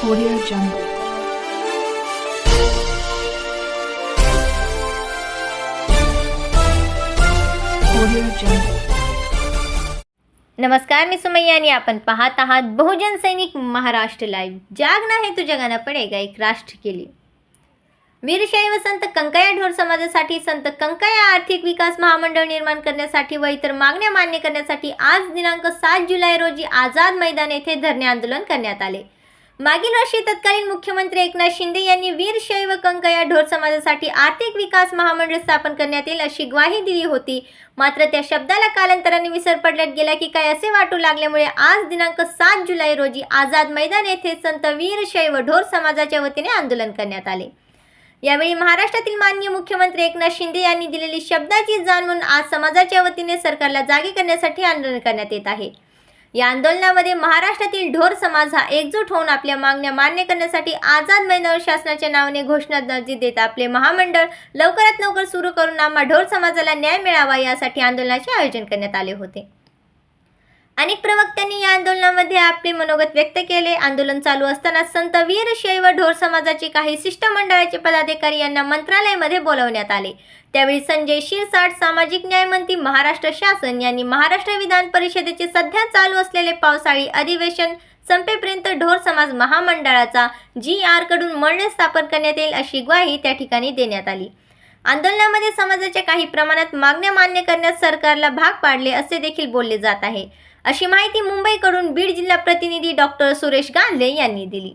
Audio Jungle. Audio Jungle. नमस्कार मी सुमैया आणि आपण पाहत आहात बहुजन सैनिक महाराष्ट्र लाईव्ह जागना हे तू जगाना पडेगा एक राष्ट्र केली वीरशाही व संत कंकया ढोर समाजासाठी संत कंकया आर्थिक विकास महामंडळ निर्माण करण्यासाठी व इतर मागण्या मान्य करण्यासाठी आज दिनांक सात जुलै रोजी आझाद मैदान येथे धरणे आंदोलन करण्यात आले मागील वर्षी तत्कालीन मुख्यमंत्री एकनाथ शिंदे यांनी वीरशैव कंक कंकया ढोर समाजासाठी आर्थिक विकास महामंडळ स्थापन करण्यात येईल अशी ग्वाही दिली होती. मात्र त्या शब्दाला कालांतराने विसर पडल्यात गेला की काय असे वाटू लागल्यामुळे आज दिनांक सात जुलै रोजी आझाद मैदान येथे संत वीरशैव ढोर समाजाच्या वतीने आंदोलन करण्यात आले. यावेळी महाराष्ट्रातील माननीय मुख्यमंत्री एकनाथ शिंदे यांनी दिलेली शब्दाची जाण म्हणून आज समाजाच्या वतीने सरकारला जागे करण्यासाठी आंदोलन करण्यात येत आहे. या आंदोलनामध्ये महाराष्ट्रातील ढोर समाज हा एकजूट होऊन आपल्या मागण्या मान्य करण्यासाठी आझाद मैदान शासनाच्या नावाने घोषणाबाजी देत आपले महामंडळ लवकरात लवकर सुरू करून आम्हा ढोर समाजाला न्याय मिळावा यासाठी आंदोलनाचे आयोजन करण्यात आले होते. अनेक प्रवक्त्यांनी या आंदोलनामध्ये आपले मनोगत व्यक्त केले. आंदोलन चालू असताना संत वीर शैव ढोर समाजाचे काही शिष्टमंडळाचे पदाधिकारी यांना मंत्रालयामध्ये बोलवण्यात आले. त्यावेळी संजय शिरसाट सामाजिक न्यायमंत्री महाराष्ट्र शासन यांनी महाराष्ट्र विधान परिषदेचे सध्या चालू असलेले पावसाळी अधिवेशन संपेपर्यंत ढोर समाज महामंडळाचा जी आरकडून मंडळ स्थापन करण्यात येईल अशी ग्वाही त्या ठिकाणी देण्यात आली. आंदोलनामध्ये समाजाच्या काही प्रमाणात मागण्या मान्य करण्यास सरकारला भाग पाडले असे देखील बोलले जात आहे. अशी माहिती मुंबईकडून बीड जिल्हा प्रतिनिधी डॉक्टर सुरेश गांधले यांनी दिली.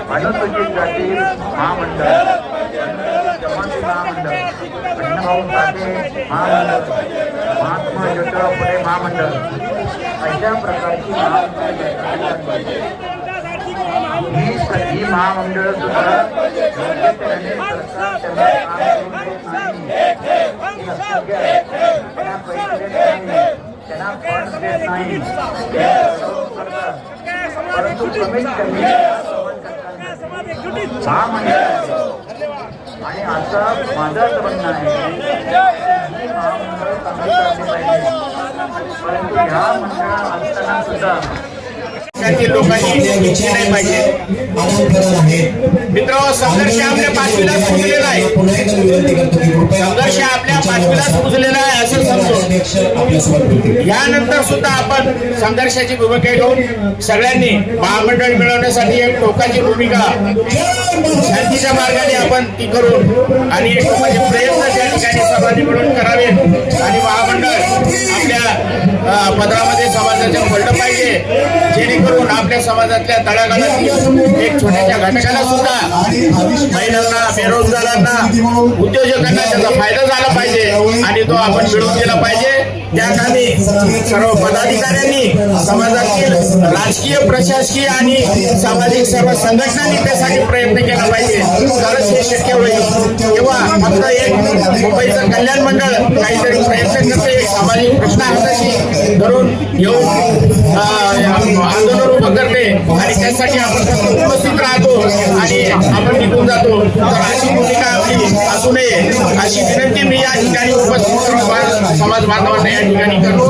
अनुसूचित जाती महामंडळ जमाती महामंडळ अण्णाभाऊ साठे महामंडळ महात्मा ज्योतिराव फुले महामंडळ अशा प्रकारची महामंडळ. ही महामंडळ सुद्धा त्यांना फंड देत नाही. परंतु कमीत कमी महामंडळ आणि असं माझं असं म्हणणं आहे महामंडळ परंतु ह्या मंडळात असताना सुद्धा त्यातील लोकांनी घेतली नाही पाहिजे. मित्र संघर्ष आपल्या पाचवीला पुजलेला आहे. संघर्ष आपल्या पाचवीला पुजलेला आहे असं समजू यानंतर सुद्धा आपण संघर्षाची भूमिका घेऊन सगळ्यांनी महामंडळ मिळवण्यासाठी एक टोकाची भूमिका शांतीच्या मार्गाने आपण ती करून आणि एक टोकाचे प्रयत्न त्या ठिकाणी समाधी मिळून करावे आणि महामंडळ आपल्या पदरामध्ये समाजाच्या पडलं पाहिजे. जेणेकरून आपल्या समाजातल्या तळागाळातील एक छोट्याच्या घटकाला सुद्धा महिलांना बेरोजगारांना उद्योजकांना त्याचा फायदा झाला पाहिजे आणि तो आपण मिळवून दिला पाहिजे. त्या सर्व पदाधिकाऱ्यांनी समाजात राजकीय प्रशासकीय आणि सामाजिक सर्व संघटनांनी त्यासाठी प्रयत्न केला पाहिजे. तरच हे शक्य होईल. किंवा फक्त एक मुंबईचं कल्याण मंडळ काहीतरी प्रयत्न करते. सामाजिक प्रश्न हाताशी धरून घेऊन अं, करते. आणि त्यासाठी आपण उपस्थित राहतो आणि आपण निघून जातो. तर अशी भूमिका आपली असू नये. अशी विनंती मी या ठिकाणी उपस्थित समाज बांधवांना या ठिकाणी करतो.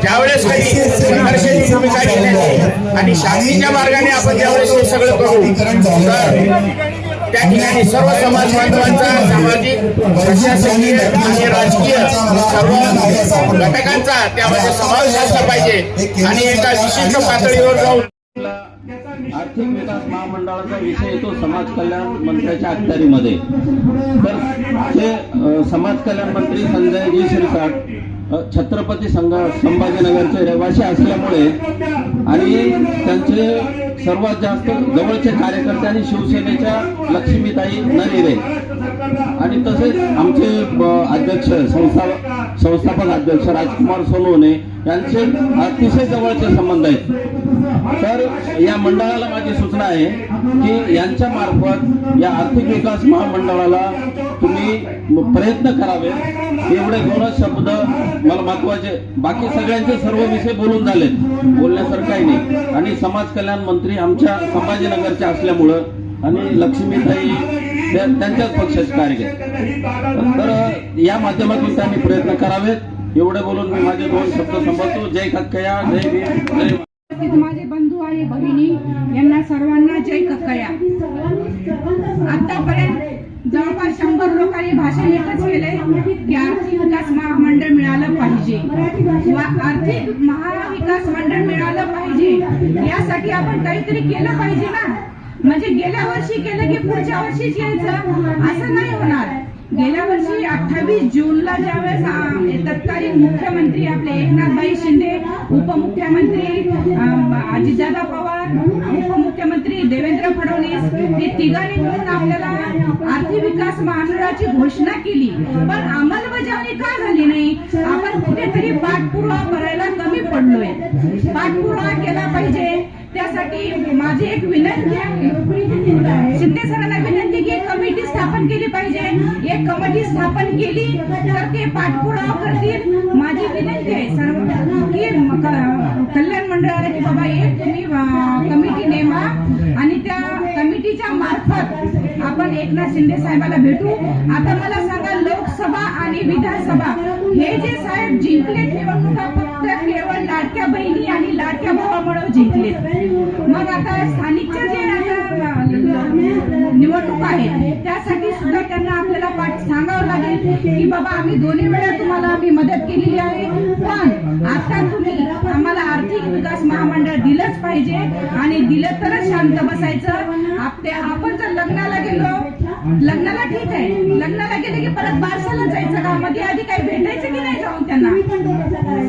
ज्यावेळेस काही संघर्षाची भूमिका घेण्याची आणि शांतीच्या मार्गाने आपण ज्यावेळेस हे सगळं करू तर त्या ठिकाणी सर्व समाज बांधवांचा सामाजिक प्रशासकीय आणि राजकीय सर्व घटकांचा त्यामध्ये समावेश असला पाहिजे. आणि एका विशिष्ट पातळीवर जाऊन आर्थिक विकास महामंडळाचा विषय येतो समाज कल्याण मंत्र्याच्या अखत्यारीमध्ये. तर आमचे समाज कल्याण मंत्री संजयजी शिरसाट छत्रपती संघ संभाजीनगरचे रहिवासी असल्यामुळे आणि त्यांचे सर्वात जास्त जवळचे कार्यकर्ते आणि शिवसेनेच्या लक्ष्मीताई नरेरे. आणि तसेच आमचे अध्यक्ष संस्था संस्थापक अध्यक्ष राजकुमार सोनवणे यांचे अतिशय जवळचे संबंध आहेत. तर या मंडळाला माझी सूचना आहे की यांच्या मार्फत या आर्थिक विकास महामंडळाला तुम्ही प्रयत्न करावे. एवढे दोनच शब्द मला महत्त्वाचे. बाकी सगळ्यांचे सर्व विषय बोलून झालेत. बोलण्यासारखं काही नाही. आणि समाज कल्याण मंत्री आमच्या संभाजीनगरचे असल्यामुळं आणि लक्ष्मीताई त्यांच्याच पक्षाचे कार्यकर्ते तर या माध्यमातून त्यांनी प्रयत्न करावेत. एवढे बोलून मी माझे दोन शब्द संपवतो. जय कक्कया जय भीम जय माझे बंधू आणि भगिनी. यांना सर्वांना जय कक्कया. आतापर्यंत जवळपास शंभर लोकांनी भाषण एकच केले की आर्थिक विकास महामंडळ मिळालं पाहिजे. आर्थिक महाविकास मंडळ मिळालं पाहिजे. यासाठी आपण काहीतरी केलं पाहिजे ना? म्हणजे गेल्या वर्षी केलं की पुढच्या वर्षीच यायचं? असं नाही होणार. गेल्या वर्षी अठ्ठावीस जूनला ज्यावेळेस वेळेस तत्कालीन मुख्यमंत्री आपले एकनाथभाई शिंदे उपमुख्यमंत्री अजितदादा पवार उपमुख्यमंत्री देवेंद्र फडणवीस हे तिघांनी मिळून आपल्याला आर्थिक विकास महामंडळाची घोषणा केली. पण अंमलबजावणी का झाली नाही? आपण कुठेतरी पाठपुरावा करायला कमी पडलोय. पाठपुरावा केला पाहिजे. त्यासाठी माझी एक विनंती आहे. शिंदे सरांना विनंती की एक कमिटी स्थापन केली पाहिजे. एक कमिटी स्थापन केली तर ते पाठपुरावा करतील. माझी विनंती आहे सर्व की कल्याण मंडळाला की बाबा एक तुम्ही कमिटी नेमा आणि त्या कमिटीच्या मार्फत आपण एकनाथ शिंदे साहेबाला भेटू. आता मला सांगा लोकसभा आणि विधानसभा हे जे साहेब जिंकले निवडणुका फक्त केवळ लाडक्या बहिणी आणि जिंकलेत मग आता स्थानिकच्या जे निवडणूक आहेत त्यासाठी सुद्धा त्यांना आपल्याला पाठ सांगावं लागेल की बाबा आम्ही दोन्ही वेळा तुम्हाला आम्ही मदत केलेली आहे पण आता तुम्ही आम्हाला आर्थिक विकास महामंडळ दिलंच पाहिजे आणि दिलं तरच शांत बसायचं. आपण जर लग्नाला गेलो लग्नाला ठीक आहे. लग्नाला गेले की परत बारसाला जायचं का? मध्ये आधी काही भेटायचं की नाही जाऊन त्यांना?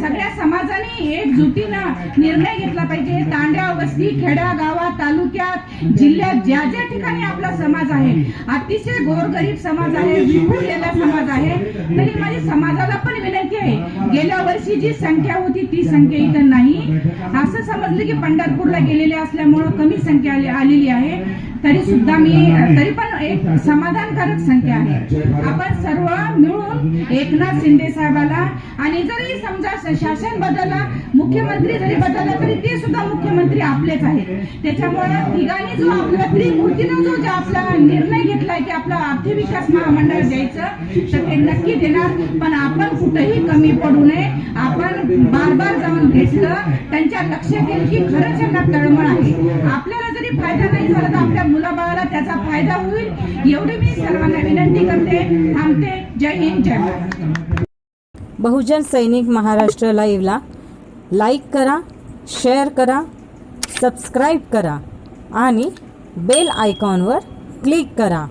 सगळ्या समाजाने एकजुटीनं निर्णय घेतला पाहिजे. तांड्या वस्ती खेड्या गावात तालुक्यात जिल्ह्यात ज्या ज्या ठिकाणी आपला समाज आहे अतिशय गोरगरीब समाज आहे विखुरलेला समाज आहे. तरी माझी समाजाला पण विनंती आहे. गेल्या वर्षी जी संख्या होती ती संख्या इथं नाही. असं समजलं की पंढरपूरला गेलेले असल्यामुळं कमी संख्या आली- आलेली आहे. तरी सुद्धा मी तरी पण एक समाधानकारक संख्या आहे. आपण सर्व मिळून एकनाथ शिंदे साहेबाला आणि जरी समजा शासन बदलला मुख्यमंत्री जरी बदलला तरी ते सुद्धा मुख्यमंत्री आपलेच आहेत. त्याच्यामुळे तिघांनी जो आपला त्रिमूर्तीनं जो जे आपला निर्णय घेतलाय की आपला आर्थिक विकास महामंडळ द्यायचं तर ते नक्की देणार. पण आपण कुठेही कमी पडू नये. आपण बार बार जाऊन घेतलं त्यांच्या लक्षात येईल की खरंच यांना तळमळ आहे. आपल्याला जरी फायदा नाही झाला तर आपल्या मुलाबाळाला त्याचा फायदा होईल. एवढी मी सर्वांना विनंती करते. थांबते. जय हिंद जय महाराष्ट्र बहुजन सैनिक महाराष्ट्र लाईव्हला लाईक करा शेअर करा सबस्क्राईब करा आणि बेल आयकॉनवर क्लिक करा.